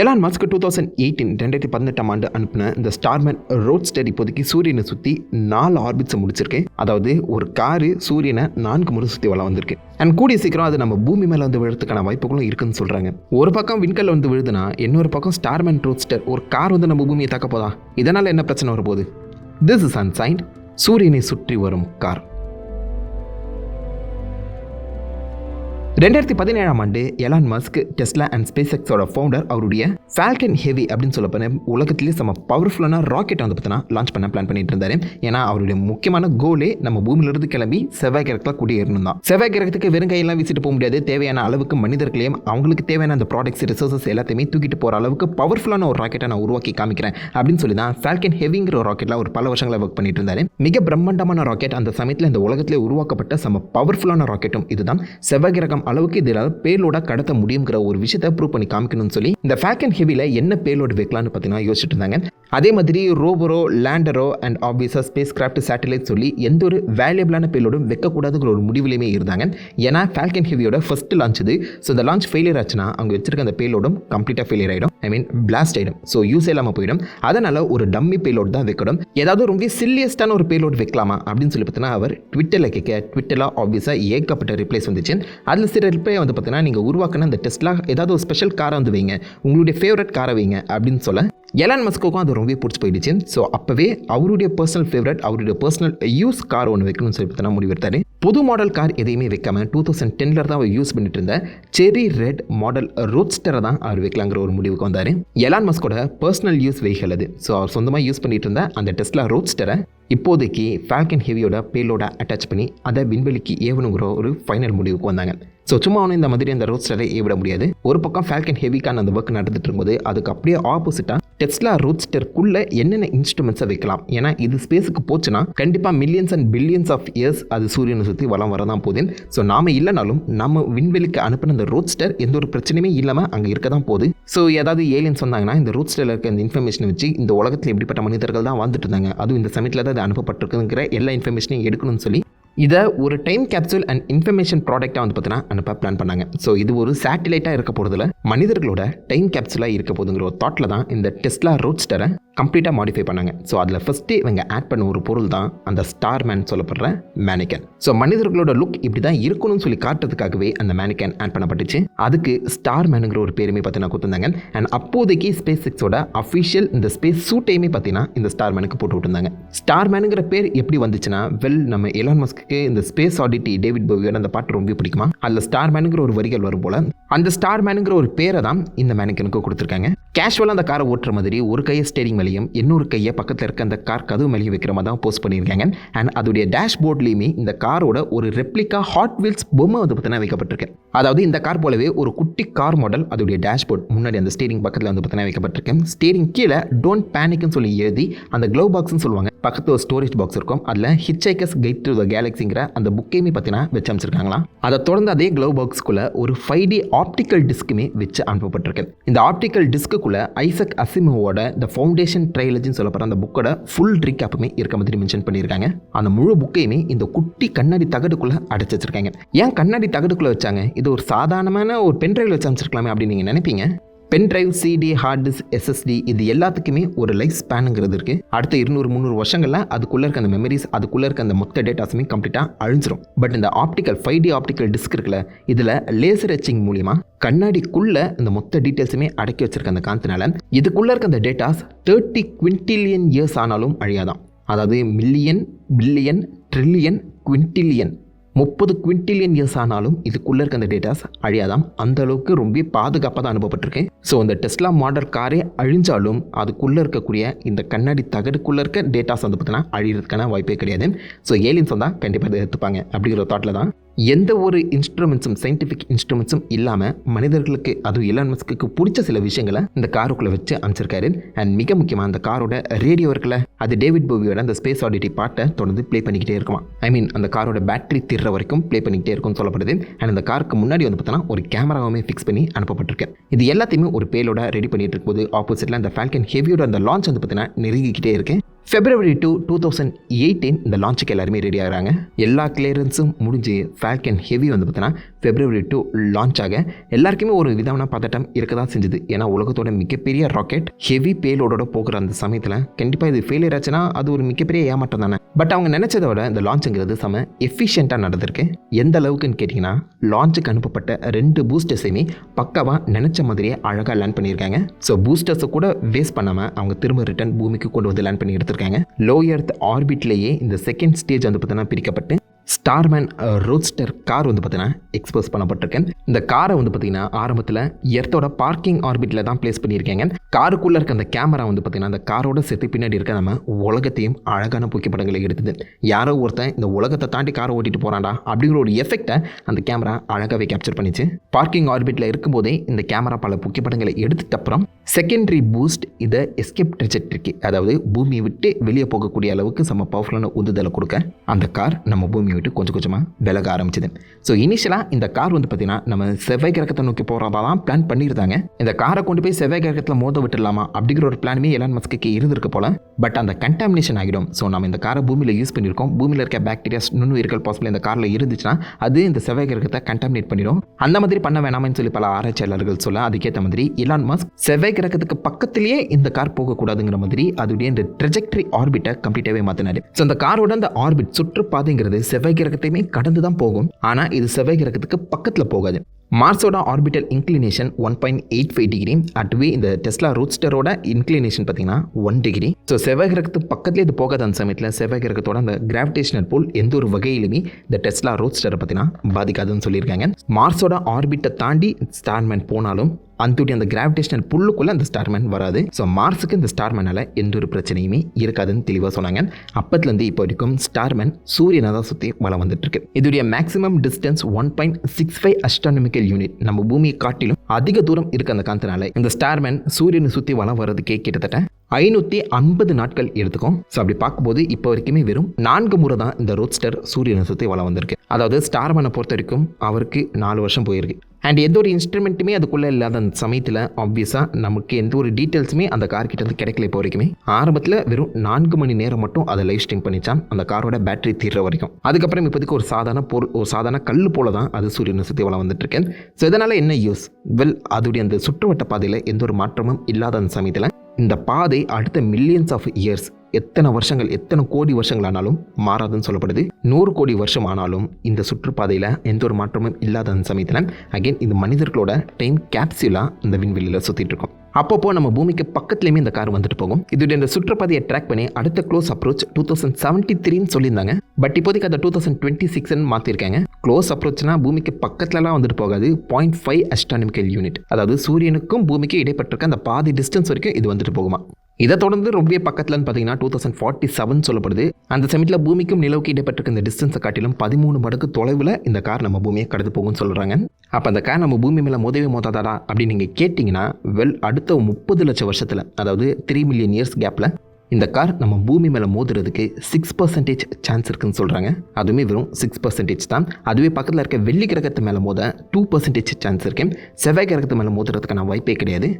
Elon Musk two thousand eighteen ரெண்டாயிரத்தி பதினெட்டாம் ஆண்டு அனுப்பின இந்த ஸ்டார்மேன் ரோட் ஸ்டெட் இப்போதைக்கு சூரியனை சுற்றி நாலு ஆர்பிட்ஸை முடிச்சிருக்கேன் அதாவது ஒரு காரு சூரியனை நான்கு முறை சுற்றி வளம் வந்திருக்கு. அண்ட் கூடிய சீக்கிரம் அது நம்ம பூமி மேலே வந்து விழுறதுக்கான வாய்ப்புகளும் இருக்குன்னு சொல்கிறாங்க ஒரு பக்கம் விண்கல்ல வந்து விழுதுனா இன்னொரு பக்கம் ஸ்டார்மேன் ரோட்ஸ்டர் ஒரு கார் வந்து நம்ம பூமியை தாக்க போதா? இதனால் என்ன பிரச்சனை வரப்போகுது? திஸ் இஸ் அன்சைன்ட் சூரியனை சுற்றி வரும் கார். ரெண்டாயிரத்தி பதினேழாம் ஆண்டு Elon Musk Tesla and space எக்ஸோட ஃபவுண்டர் அவருடைய ஃபால்கன் ஹெவி அப்படின்னு சொல்லப்போன உலகத்திலே செம்ம பவர்ஃபுல்லான ராக்கெட் வந்து பார்த்தீங்கன்னா லான்ச் பண்ண பிளான் பண்ணிட்டு இருந்தாரு. ஏன்னா அவருடைய முக்கியமான கோலே நம்ம பூமியிலிருந்து கிளம்பி செவ்வாய் கிரகத்தில் குடியேறணும் தான் செவ்வாய் கிரகத்துக்கு வெறும் கையெல்லாம் வீசிட்டு போக முடியாது. தேவையான அளவுக்கு மனிதர்களையும் அவங்களுக்கு தேவையான அந்த ப்ராடக்ட்ஸ் ரிசோர்சஸ் எல்லாத்தையுமே தூக்கிட்டு போகிற அளவுக்கு பவர்ஃபுல்லான ஒரு ராக்கெட்டை நான் உருவாக்கி காமிக்கிறேன் அப்படின்னு சொல்லி தான் ஃபால்கன் ஹெவிங்கிற ஒரு ராக்கெட்டில் ஒரு பல வருஷங்களை ஒர்க் பண்ணிட்டு இருந்தாரு. மிக பிரம்மாண்டமான ராக்கெட் அந்த சமயத்தில் இந்த உலகத்திலே உருவாக்கப்பட்ட செம்ம பவர்ஃபுல்லான ராக்கெட்டும் இதுதான். செவ்வாய் கிரகம் அளவுக்கு இதனால் பேலோட கடத்த முடியுங்கிற ஒரு விஷயத்தை ப்ரூவ் பண்ணி காமிக்கணும்னு சொல்லி இந்த ஃபேக் அண்ட் ஹெவியில் என்ன பேலோடு வைக்கலாம்னு பார்த்தீங்கன்னா யோசிச்சுட்டு இருந்தாங்க. அதே மாதிரி ரோவரோ லேண்டரோ அண்ட் ஆப்வியஸாக ஸ்பேஸ் கிராஃப்ட் சேட்டலைட் சொல்லி எந்த ஒரு வேல்யூபிளான பேலோடும் வைக்கக்கூடாதுங்கிற ஒரு முடிவுலையுமே இருந்தாங்க. ஏன்னா ஃபால்கன் ஹெவியோட ஃபர்ஸ்ட் லான்ச் இது. ஸோ இந்த லான்ச் ஃபெயிலியர் ஆச்சுன்னா அவங்க வச்சிருக்க அந்த பேலோடும் கம்ப்ளீட்டாக ஃபெயிலியர் ஆகிடும் ஐ மீன் பிளாஸ்ட் ஆகிடும் ஸோ யூஸ் இல்லாமல் போயிடும். அதனால் ஒரு டம்மி பேலோட் தான் வைக்கணும். ஏதாவது ரொம்ப சில்லியஸ்டான ஒரு பேலோட் வைக்கலாமா? அப்படின்னு சொல்லி பார்த்தீங்கன்னா அவர் ட்விட்டரில் கேட்க ட்விட்டரில் ஆப்வியஸாக ஏகப்பட்ட ரிப்ளைஸ் வந்துச்சு. அதில் சில ரிப்ளை வந்து பார்த்தீங்கன்னா நீங்கள் உருவாக்கின அந்த டெஸ்ட்லாம் ஏதாவது ஒரு ஸ்பெஷல் காரை வந்து வைங்க. உங்களுடைய ஃபேவரட் காரை வைங்க அப்படின்னு சொல்ல எலான் மஸ்கோக்கும் அது ரொம்பவே பிடிச்சி போயிடுச்சு. ஸோ அப்போவே அவருடைய பர்சனல் ஃபேவரட் அவருடைய பர்சனல் யூஸ் கார் ஒன்று வைக்கணும்னு சொல்லி பார்த்தா முடிவெடுத்தாரு புது மாடல் கார் எதையுமே வைக்காம டூ தௌசண்ட் டென்னில் தான் அவர் யூஸ் பண்ணிட்டு இருந்த செரி ரெட் மாடல் ரோட்ஸ்டரை தான் அவர் வைக்கலாங்கிற ஒரு முடிவுக்கு வந்தார். எலான் மஸ்கோட பர்சனல் யூஸ் வெஹிக்கல் அது. ஸோ அவர் சொந்தமாக யூஸ் பண்ணிட்டு இருந்த அந்த டெஸ்லா ரோட்ஸ்டரை இப்போதைக்கு ஃபால்கன் ஹெவியோட பேலோட அட்டாச் பண்ணி அதை விண்வெளிக்கு ஏவணுங்கிற ஒரு ஃபைனல் முடிவுக்கு வந்தாங்க. ஸோ சும்மா ஒன்று இந்த மாதிரி அந்த ரோட்ஸ்டரை ஏவிட முடியாது. ஒரு பக்கம் ஃபால்கன் ஹெவிக்கான அந்த ஒர்க் நடந்துட்டு இருக்கும்போது அதுக்கு அப்படியே ஆப்போசிட்டாக டெஸ்லா ரோட்ஸ்டருக்குள்ள என்னென்ன இன்ஸ்ட்ருமெண்ட்ஸை வைக்கலாம்? ஏன்னா இது ஸ்பேஸுக்கு போச்சுன்னா கண்டிப்பாக millions and billions of years அது சூரியனை சுற்றி வளம் வரதான் போகுது. ஸோ நாம இல்லைனாலும் நம்ம விண்வெளிக்கு அனுப்பின அந்த ரோட்ஸ்டர் எந்த ஒரு பிரச்சனையுமே இல்லாமல் அங்கே இருக்க தான் போகுது. ஸோ ஏதாவது ஏலியன்ஸ் வந்தாங்கன்னா இந்த ரோட்ஸ்டரில் இருக்க இந்த இன்ஃபர்மேஷனை வச்சு இந்த உலகத்தில் எப்படிப்பட்ட மனிதர்கள் தான் வாழ்ந்துட்டு இருந்தாங்க. அதுவும் இந்த சமயத்தில் தான் அது அனுப்பப்பட்டிருக்குங்கிற எல்லா இன்ஃபர்மேஷனையும் எடுக்கணும்னு சொல்லி இதை ஒரு டைம் கேப்சூல் அண்ட் இன்ஃபர்மேஷன் ப்ராடக்டாக வந்து பார்த்தீங்கன்னா அனுப்ப பிளான் பண்ணாங்க. ஸோ இது ஒரு சேட்டிலைட்டாக இருக்க போகிறதுல மனிதர்களோட டைம் கேப்சூலாக இருக்க போதுங்கிற ஒரு தாட்டில் தான் இந்த டெஸ்லா ரோட்ஸ்டரை கம்ப்ளீட்டாக மாடிஃபை பண்ணாங்க. ஸோ அதில் ஃபஸ்ட்டே இவங்க ஆட் பண்ண ஒரு பொருள் தான் அந்த ஸ்டார் மேன் சொல்லப்படுற மேனிக்கன் ஸோ மனிதர்களோட லுக் இப்படி தான் இருக்கணும்னு சொல்லி காட்டுறதுக்காகவே அந்த மேனிக்கன் ஆட் பண்ணப்பட்டுச்சு. அதுக்கு ஸ்டார் மேனுங்கிற ஒரு பேருமே பார்த்தீங்கன்னா கொடுத்துருந்தாங்க. அண்ட் அப்போதைக்கு ஸ்பேஸ் சிக்ஸோட அஃபிஷியல் இந்த ஸ்பேஸ் சூட்டையுமே பார்த்தீங்கன்னா இந்த ஸ்டார் மேனுக்கு போட்டு விட்டுருந்தாங்க. ஸ்டார் மேனுங்கிற பேர் எப்படி வந்துச்சுன்னா வெல் நம்ம எலான் மஸ்க்கு இந்த ஸ்பேஸ் ஆடிட்டி டேவிட் பவியோட அந்த பாட்டு ரொம்ப பிடிக்குமா? அதில் ஸ்டார் மேனுங்கிற ஒரு வரிகள் வரும் போல. அந்த ஸ்டார் மேனுங்கிற ஒரு பேரை தான் இந்த மேனிக்கனுக்கு கொடுத்துருக்காங்க. கேஷுவலாக அந்த காரை ஓட்டுற மாதிரி ஒரு கையை ஸ்டேரிங் மேலேயும் இன்னொரு கையை பக்கத்தில் இருக்க அந்த கார் கதவு மேலேயும் வைக்கிற மாதிரி தான் போஸ்ட் பண்ணியிருக்காங்க. அண்ட் அதோடைய டேஷ்போர்ட்லேயுமே இந்த காரோட ஒரு ரெப்ளிகா ஹாட் வீல்ஸ் பொம்மை வந்து பார்த்தீங்கன்னா வைக்கப்பட்டிருக்கு. அதாவது இந்த கார் போலவே ஒரு குட்டி கார் மாடல் அதோடைய டேஷ்போர்ட் முன்னாடி அந்த ஸ்டேரிங் பக்கத்தில் வந்து பார்த்தீங்கன்னா வைக்கப்பட்டிருக்கு. ஸ்டேரிங் கீழே டோன்ட் பேனிக்னு சொல்லி எழுதி அந்த க்ளவ் பாக்ஸ்னு சொல்லுவாங்க. பக்கத்தில் ஒரு ஸ்டோரேஜ் பாக்ஸ் இருக்கும். அதில் ஹிச்சைக்கஸ் கைட் டு த கேலக்ஸிங்கிற அந்த புக்கையுமே பார்த்தீங்கன்னா வச்சு அமைச்சிருக்காங்களாம் அதை தொடர்ந்து அதே க்ளவ் பாக்ஸ்க்குள்ளே ஒரு ஃபைவ் டி ஆப்டிக்கல் டிஸ்க்குமே வச்சு அனுப்பப்பட்டிருக்கு இந்த ஆப்டிக்கல் டிஸ்க்குள்ளே ஐசக் அசிமோவோட த ஃபவுண்டேஷன் ட்ரைலஜின்னு சொல்லப்படுற அந்த புக்கோட ஃபுல் ரிக்காப்புமே இருக்க மாதிரி மென்ஷன் பண்ணியிருக்காங்க. அந்த முழு புக்கையுமே இந்த குட்டி கண்ணாடி தகடுக்குள்ளே அடைச்சி வச்சிருக்காங்க. ஏன் கண்ணாடி தகடுக்குள்ளே வச்சாங்க? இது ஒரு சாதாரணமான ஒரு பென்ட்ரைவில் வச்சு அமைச்சிருக்கலாமே அப்படின்னு நீங்கள் நினைப்பீங்க. Pen drive CD hard disk SSD இது எல்லாத்துக்குமே ஒரு லைஃப் ஸ்பேனுங்கிறது இருக்குது அடுத்த இருநூறு முந்நூறு வருஷங்களில் அதுக்குள்ளே இருக்க அந்த மெமரிஸ் அதுக்குள்ளே இருக்க அந்த மொத்த டேட்டாஸுமே கம்ப்ளீட்டாக அழிஞ்சிரும். பட் இந்த optical five D optical disk இருக்குல்ல இதில் லேசர் எச்சிங் மூலிமா கண்ணாடிக்குள்ளே இந்த மொத்த டீட்டெயில்ஸுமே அடக்கி வச்சிருக்க அந்த காந்தனால இதுக்குள்ளே இருக்க அந்த டேட்டாஸ் தேர்ட்டி குவிண்டிலியன் இயர்ஸ் ஆனாலும் அழியாதான் அதாவது மில்லியன் பில்லியன் ட்ரில்லியன் குவிண்டிலியன் முப்பது குவிண்டிலியன் இயர்ஸ் ஆனாலும் இதுக்குள்ளே இருக்க அந்த டேட்டாஸ் அழியாதாம். அந்த அளவுக்கு ரொம்ப பாதுகாப்பாக தான் அனுபவப்பட்டிருக்கேன் ஸோ அந்த டெஸ்லா மாடல் காரே அழிஞ்சாலும் அதுக்குள்ளே இருக்கக்கூடிய இந்த கண்ணாடி தகடுக்குள்ளே இருக்க டேட்டாஸ் வந்து பார்த்தீங்கன்னா அழியிறதுக்கான வாய்ப்பே கிடையாது. ஸோ ஏலியன்ஸ் வந்தால் கண்டிப்பாக இதை எடுத்துப்பாங்க அப்படிங்கிற தாட்டில் தான் எந்த ஒரு இன்ஸ்ட்ருமெண்ட்ஸும் சயின்டிஃபிக் இன்ஸ்ட்ருமெண்ட்ஸும் இல்லாமல் மனிதர்களுக்கு அதுவும் எலான் மஸ்க்கு பிடிச்ச சில விஷயங்களை இந்த காருக்குள்ளே வச்சு அமைச்சிருக்காரு அண்ட் மிக முக்கியமாக அந்த காரோட ரேடியோ இருக்குல்ல அது டேவிட் போவியோட அந்த ஸ்பேஸ் ஆடிட்டி பாட்டை தொடர்ந்து ப்ளே பண்ணிக்கிட்டே இருக்குமா ஐ மீன் அந்த காரோட பேட்டரி திற வரைக்கும் ப்ளே பண்ணிக்கிட்டே இருக்கும்னு சொல்லப்படுது. அண்ட் அந்த காருக்கு முன்னாடி வந்து பார்த்தோன்னா ஒரு கேமராவுமே ஃபிக்ஸ் பண்ணி அனுப்பப்பட்டிருக்கு. இது எல்லாத்தையுமே ஒரு பேலோட ரெடி பண்ணிட்டு இருக்கும்போது ஆப்போசிட்டில் அந்த ஃபால்கன் ஹெவியோட அந்த லான்ச் வந்து பார்த்தீங்கன்னா நெருங்கிக்கிட்டே இருக்கு. February two two thousand eighteen இந்த லான்ச்சுக்கு எல்லாருமே ரெடி ஆகிறாங்க. எல்லா கிளியரன்ஸும் முடிஞ்சு ஃபேல்கன் ஹெவி வந்து பார்த்தீங்கன்னா ஃபெப்ரவரி டூ லான்ச் ஆக எல்லாருக்குமே ஒரு விதமான பதட்டம் இருக்க தான் செஞ்சுது. ஏன்னா உலகத்தோட மிகப்பெரிய ராக்கெட் ஹெவி பேலோடோட போகிற அந்த சமயத்தில் கண்டிப்பாக இது ஃபெயிலியர் ஆச்சுன்னா அது ஒரு மிகப்பெரிய ஏமாற்றம் தானே. பட் அவங்க நினச்சதை விட இந்த லான்ச்சுங்கிறது செம எஃபிஷியண்ட்டாக நடந்திருக்கு. எந்த அளவுக்குன்னு கேட்டிங்கன்னா லான்ச்சுக்கு அனுப்பப்பட்ட ரெண்டு பூஸ்டர்ஸையுமே பக்காவாக நினச்ச மாதிரியே அழகாக லேண்ட் பண்ணியிருக்காங்க. ஸோ பூஸ்டர்ஸை கூட வேஸ்ட் பண்ணாமல் அவங்க திரும்ப ரிட்டர்ன் பூமிக்கு கொண்டு வந்து லேண்ட் பண்ணி எடுத்திருக்காங்க லோ எர்த் ஆர்பிட்லேயே இந்த செகண்ட் ஸ்டேஜ் வந்து பார்த்தீங்கன்னா பிரிக்கப்பட்டு ஸ்டார்மேன் ரோட்ஸ்டர் கார் வந்து பார்த்தீங்கன்னா எக்ஸ்போஸ் பண்ணப்பட்டிருக்கேன். இந்த காரை வந்து பார்த்தீங்கன்னா ஆரம்பத்தில் எர்த்தோட பார்க்கிங் ஆர்பிட்டில் தான் ப்ளேஸ் பண்ணியிருக்கேங்க. காருக்குள்ளே இருக்க அந்த கேமரா வந்து பார்த்தீங்கன்னா அந்த காரோட சேர்த்து பின்னாடி இருக்க நம்ம உலகத்தையும் அழகான புகைப்படங்களை எடுத்தது. யாரோ ஒருத்தன் இந்த உலகத்தை தாண்டி காரை ஓட்டிட்டு போகிறான்டா அப்படிங்கிற ஒரு எஃபெக்டை அந்த கேமரா அழகாகவே கேப்சர் பண்ணிச்சு. பார்க்கிங் ஆர்பிட்டில் இருக்கும்போதே இந்த கேமரா பல புகைப்படங்களை எடுத்துட்ட அப்புறம் செகண்டரி பூஸ்ட் இதை எஸ்கேப் ட்ரெஜெக்டரிக்கு அதாவது பூமியை விட்டு வெளியே போகக்கூடிய அளவுக்கு செம்ம பவர்ஃபுல்லான உந்துதலை கொடுக்க அந்த கார் நம்ம பூமியை விட்டு கொஞ்சம் கொஞ்சமாக விலக ஆரம்பிச்சது. ஸோ இனிஷியலாக இந்த கார் வந்து பார்த்தீங்கன்னா நம்ம செவ்வாய் கிரகத்தை நோக்கி போகிறதா தான் பிளான் பண்ணியிருந்தாங்க. இந்த காரை கொண்டு போய் செவ்வாய் கிரகத்தில் மோத விட்டுடலாமா அப்படிங்கிற ஒரு பிளானுமே எலான் மஸ்க்கு இருந்திருக்கு போல. பட் அந்த கண்டாமினேஷன் ஆகிடும். ஸோ நம்ம இந்த காரை பூமியில் யூஸ் பண்ணியிருக்கோம். பூமியில் இருக்க பாக்டீரியாஸ் நுண்ணுயிர்கள் பாசிபிள் இந்த காரில் இருந்துச்சுன்னா அது இந்த செவ்வாய் கிரகத்தை கண்டாமினேட் பண்ணிடும். அந்த மாதிரி பண்ண வேணாம்னு சொல்லி பல ஆராய்ச்சியாளர்கள் சொல்ல அதுக்கேற்ற மாதிரி எலான் மஸ்க் செவ்வாய் கிரகத்துக்கு பக்கத்திலேயே இந்த கார் போகக்கூடாதுங்கிற மாதிரி அதோடைய இந்த ட்ரெஜெக்டரி ஆர்பிட்டை கம்ப்ளீட்டாகவே மாற்றினாரு ஸோ அந்த காரோட அந்த ஆர்பிட் சுற்றுப்பாதைங்கிறது செவ்வாய் கிரகத்தையுமே கடந்து தான் போகும். ஆனால் இது செவ்வாய் கிரகத்துக்கு பக்கத்தில் போகாது. மார்ஸோட orbital inclination one point eight five degree அட்வே இந்த டெஸ்லா ரூட்ஸ்டரோட இன்க்ளினேஷன் பார்த்தீங்கன்னா ஒன் டிகிரி. ஸோ செவ்வாய் கிரகத்துக்கு பக்கத்துலேயே இது போகாத அந்த சமயத்தில் செவ்வாய் கிரகத்தோட அந்த கிராவிடேஷனல் போல் எந்த ஒரு வகையிலுமே இந்த டெஸ்லா ரூட்ஸ்டரை பார்த்தீங்கன்னா பாதிக்காதுன்னு சொல்லியிருக்காங்க. மார்ஸோட ஆர்பிட்டை தாண்டி ஸ்டார்மேன் போனாலும் அந்தோடைய அந்த கிராவிடேஷனல் புல்லுக்குள்ளே அந்த ஸ்டார்மேன் வராது. ஸோ மார்ஸுக்கு இந்த ஸ்டார்மேனால் எந்த ஒரு பிரச்சனையுமே இருக்காதுன்னு தெளிவாக சொன்னாங்க. அப்பத்துலேருந்து இப்போ வரைக்கும் ஸ்டார்மேன் சூரியனை தான் சுற்றி வளம் வந்துட்டுருக்கு. இதோடைய maximum distance one point six five astronomical unit நம்ம பூமியை காட்டிலும் அதிக தூரம் இருக்க அந்த காந்தனால இந்த ஸ்டார்மேன் சூரியனை சுற்றி வளம் வர்றதுக்கே கிட்டத்தட்ட ஐநூற்றி ஐம்பது நாட்கள் எடுத்துக்கும். ஸோ அப்படி பார்க்கும்போது இப்போ வரைக்குமே வெறும் நான்கு முறை தான் இந்த ரோட்ஸ்டர் சூரியனை சுற்றி வளம் வந்திருக்கு. அதாவது ஸ்டார்மேனை பொறுத்த வரைக்கும் அவருக்கு நாலு வருஷம் போயிருக்கு. அண்ட் எந்த ஒரு இன்ஸ்ட்ருமெண்ட்டுமே அதுக்குள்ளே இல்லாத அந்த சமயத்தில் ஆப்வியஸாக நமக்கு எந்த ஒரு டீட்டெயில்ஸுமே அந்த கார் வந்து கிடைக்கல இப்போ வரைக்குமே. ஆரம்பத்தில் வெறும் நான்கு மணி நேரம் மட்டும் அதை லைவ் ஸ்ட்ரீம் பண்ணிச்சான் அந்த காரோட பேட்டரி தீர்ற வரைக்கும். அதுக்கப்புறம் இப்போதைக்கு ஒரு சாதாரண பொருள் ஒரு சாதாரண கல் போல தான் அது சூரியனை சுற்றி வளம் வந்துட்டு இருக்கேன் ஸோ இதனால் என்ன யூஸ் வெல் அதோடைய அந்த சுற்றுவட்ட பாதையில் எந்த ஒரு மாற்றமும் இல்லாத அந்த சமயத்தில் இந்த பாதை அடுத்த மில்லியன்ஸ் ஆஃப் இயர்ஸ் எத்தனை வருஷங்கள் எத்தனை கோடி வருஷங்கள் ஆனாலும் மாறாதுன்னு சொல்லப்படுது. நூறு கோடி வருஷம் ஆனாலும் இந்த சுற்றுப்பாதையில் எந்த ஒரு மாற்றமும் இல்லாத அந்த சமயத்தில் அகைன் இது மனிதர்களோட டைம் கேப்சியூலாக இந்த விண்வெளியில் சுற்றிட்டு இருக்கும் அப்பப்போ நம்ம பூமிக்கு பக்கத்துலேயுமே இந்த கார் வந்துட்டு போகும். இதோட இந்த சுற்றுப்பாதையை ட்ராக் பண்ணி அடுத்த close approach two thousand seventy த்ரீன்னு சொல்லியிருந்தாங்க. பட் இப்போதைக்கு அதை டூ தௌசண்ட் டுவெண்ட்டி சிக்ஸ்னு மாற்றிருக்காங்க க்ளோஸ் அப்ரோச்னா பூமிக்கு பக்கத்துலலாம் வந்துட்டு போகாது. பாயிண்ட் ஃபைவ் அஸ்ட்ரானமிக்கல் யூனிட் அதாவது சூரியனுக்கும் பூமிக்கும் இடைப்பட்டிருக்க அந்த பாதி டிஸ்டன்ஸ் வரைக்கும் இது வந்துட்டு போகுமா? இதை தொடர்ந்து ரொம்பவே பக்கத்துலன்னு பார்த்தீங்கன்னா டூ தௌசண்ட் ஃபார்ட்டி செவன் சொல்லப்படுது. அந்த சமயத்தில் பூமிக்கும் நிலவுக்கு இடைப்பட்டிருக்க இந்த டிஸ்டன்ஸை காட்டிலும் பதிமூணு மடங்கு தொலைவில் இந்த கார் நம்ம பூமியை கடந்து போகும்னு சொல்கிறாங்க அப்போ அந்த கார் நம்ம பூமி மேலே மோதவே மோதாதாடா அப்படின்னு நீங்கள் கேட்டிங்கன்னா வெல் அடுத்த முப்பது லட்சம் வருஷத்தில் அதாவது த்ரீ மில்லியன் இயர்ஸ் கேப்பில் இந்த கார் நம்ம பூமி மேலே மோதுறதுக்கு சிக்ஸ் பர்சன்டேஜ் சான்ஸ் இருக்குன்னு சொல்கிறாங்க அதுவுமே வெறும் சிக்ஸ் பர்சன்டேஜ் தான். அதுவே பக்கத்தில் இருக்க வெள்ளி கிரகத்து மேலே மோத டூ பர்சன்டேஜ் சான்ஸ் இருக்கு செவ்வாய் கிரகத்து மேலே மோதுறதுக்கான வாய்ப்பே கிடையாது.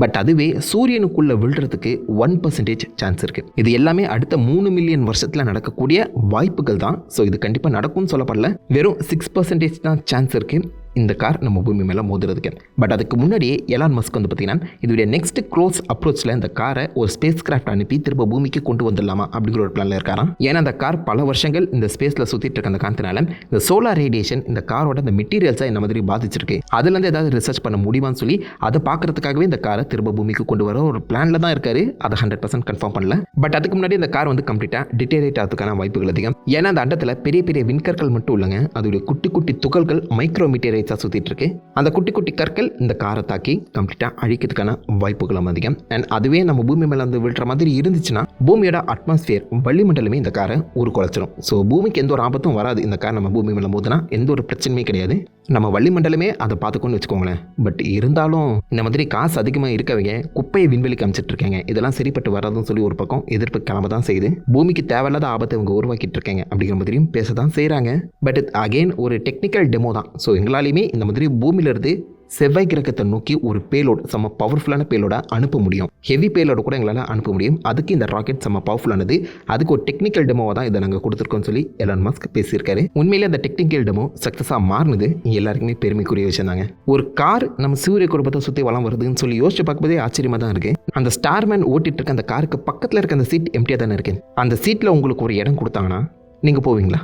பட் அதுவே சூரியனுக்குள்ளே விழுறதுக்கு ஒன் பர்சன்டேஜ் சான்ஸ் இருக்குது இது எல்லாமே அடுத்த மூணு மில்லியன் வருஷத்தில் நடக்கக்கூடிய வாய்ப்புகள் தான். ஸோ இது கண்டிப்பாக நடக்கும்னு சொல்லப்படல. வெறும் சிக்ஸ் பர்சன்டேஜ் தான் சான்ஸ் இருக்குது இந்த கார் நம்ம பூமி மேலே மோதுறதுக்கு. பட் அதுக்கு முன்னாடியே எலான் மஸ்க் வந்து பார்த்தீங்கன்னா இதோடைய நெக்ஸ்ட் க்ளோஸ் அப்ரோச்சில் இந்த காரை ஒரு ஸ்பேஸ் கிராஃப்ட் அனுப்பி திரும்ப பூமிக்கு கொண்டு வந்துடலாமா? அப்படிங்கிற ஒரு பிளானில் இருக்காராம். ஏன்னா அந்த கார் பல வருஷங்கள் இந்த ஸ்பேஸில் சுற்றிட்டு இருக்க அந்த காரணத்தினால இந்த சோலார் ரேடியேஷன் இந்த காரோட இந்த மெட்டீரியல்ஸை இந்த மாதிரி பாதிச்சிருக்கு? அதுலேருந்து ஏதாவது ரிசர்ச் பண்ண முடியுமான்னு சொல்லி அதை பார்க்கறதுக்காகவே இந்த காரை திரும்ப பூமிக்கு கொண்டு வர ஒரு பிளானில் தான் இருக்காரு. அதை ஹண்ட்ரட் பர்சன்ட் கன்ஃபார்ம் பண்ணல. பட் அதுக்கு முன்னாடி இந்த கார் வந்து கம்ப்ளீட்டாக டிட்டேரேட் ஆகிறதுக்கான வாய்ப்புகள் அதிகம். ஏன்னா அந்த அண்டத்தில் பெரிய பெரிய விண்கற்கள் மட்டும் இல்லைங்க. அதோடைய குட்டி குட்டி துகள்கள் மைக்ரோ மெட்டீரியல் சுற்றிட்டுருக்கு அந்த குட்டி குட்டி கற்கள் இந்த காரை தாக்கி கம்ப்ளீட்டாக அழிக்கிறதுக்கான வாய்ப்புகளும் அதிகம். அண்ட் அதுவே நம்ம பூமி மேலே வந்து விழுற மாதிரி இருந்துச்சுன்னா பூமியோட அட்மாஸ்பியர் வளிமண்டலமே இந்த காரை உருக்குலைச்சிரும் ஸோ பூமிக்கு எந்த ஒரு ஆபத்தும் வராது. இந்த கார் நம்ம பூமி மேலே போதுனா எந்த ஒரு பிரச்சனையுமே கிடையாது. நம்ம வளிமண்டலமே அதை பார்த்துக்கோன்னு வச்சுக்கோங்களேன். பட் இருந்தாலும் இந்த மாதிரி காசு அதிகமாக இருக்கவங்க குப்பையை விண்வெளிக்கு அமைச்சிட்டு இருக்காங்க. இதெல்லாம் சரிப்பட்டு வராதுன்னு சொல்லி ஒரு பக்கம் எதிர்ப்பு கிளம்ப தான் செய்யுது. பூமிக்கு தேவையில்லாத ஆபத்தை இவங்க உருவாக்கிட்டு இருக்காங்க அப்படிங்கிற மாதிரியும் பேச தான் செய்கிறாங்க பட் அகெயின் ஒரு டெக்னிக்கல் டெமோ தான். ஸோ எங்களாலையுமே இந்த மாதிரி பூமியிலிருந்து செவ்வாய் கிரகத்தை நோக்கி ஒரு பேலோட் செம்ம பவர்ஃபுல்லான பேலோட அனுப்ப முடியும். ஹெவி பேலோட கூட எங்களால் அனுப்ப முடியும். அதுக்கு இந்த ராக்கெட் செம்ம பவர்ஃபுல்லானது அதுக்கு ஒரு டெக்னிக்கல் டெமோவாக தான் இதை நாங்கள் கொடுத்துருக்கோம்னு சொல்லி எலான் மஸ்க் பேசியிருக்காரு. உண்மையிலே அந்த டெக்னிக்கல் டெமோ சக்ஸஸாக மாறினது எல்லாருக்குமே பெருமைக்குரிய விஷயம் தாங்க. ஒரு கார் நம்ம சூரிய குடும்பத்தை சுற்றி வளம் வருதுன்னு சொல்லி யோசிச்சு பார்க்கும்போதே ஆச்சரியமாக தான் இருக்குது அந்த ஸ்டார்மேன் ஓட்டிட்டு இருக்க அந்த காருக்கு பக்கத்தில் இருக்க அந்த சீட் எம்டியாக தானே இருக்கு. அந்த சீட்டில் உங்களுக்கு ஒரு இடம் கொடுத்தாங்கன்னா நீங்கள் போவீங்களா?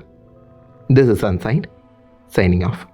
This is an sign signing off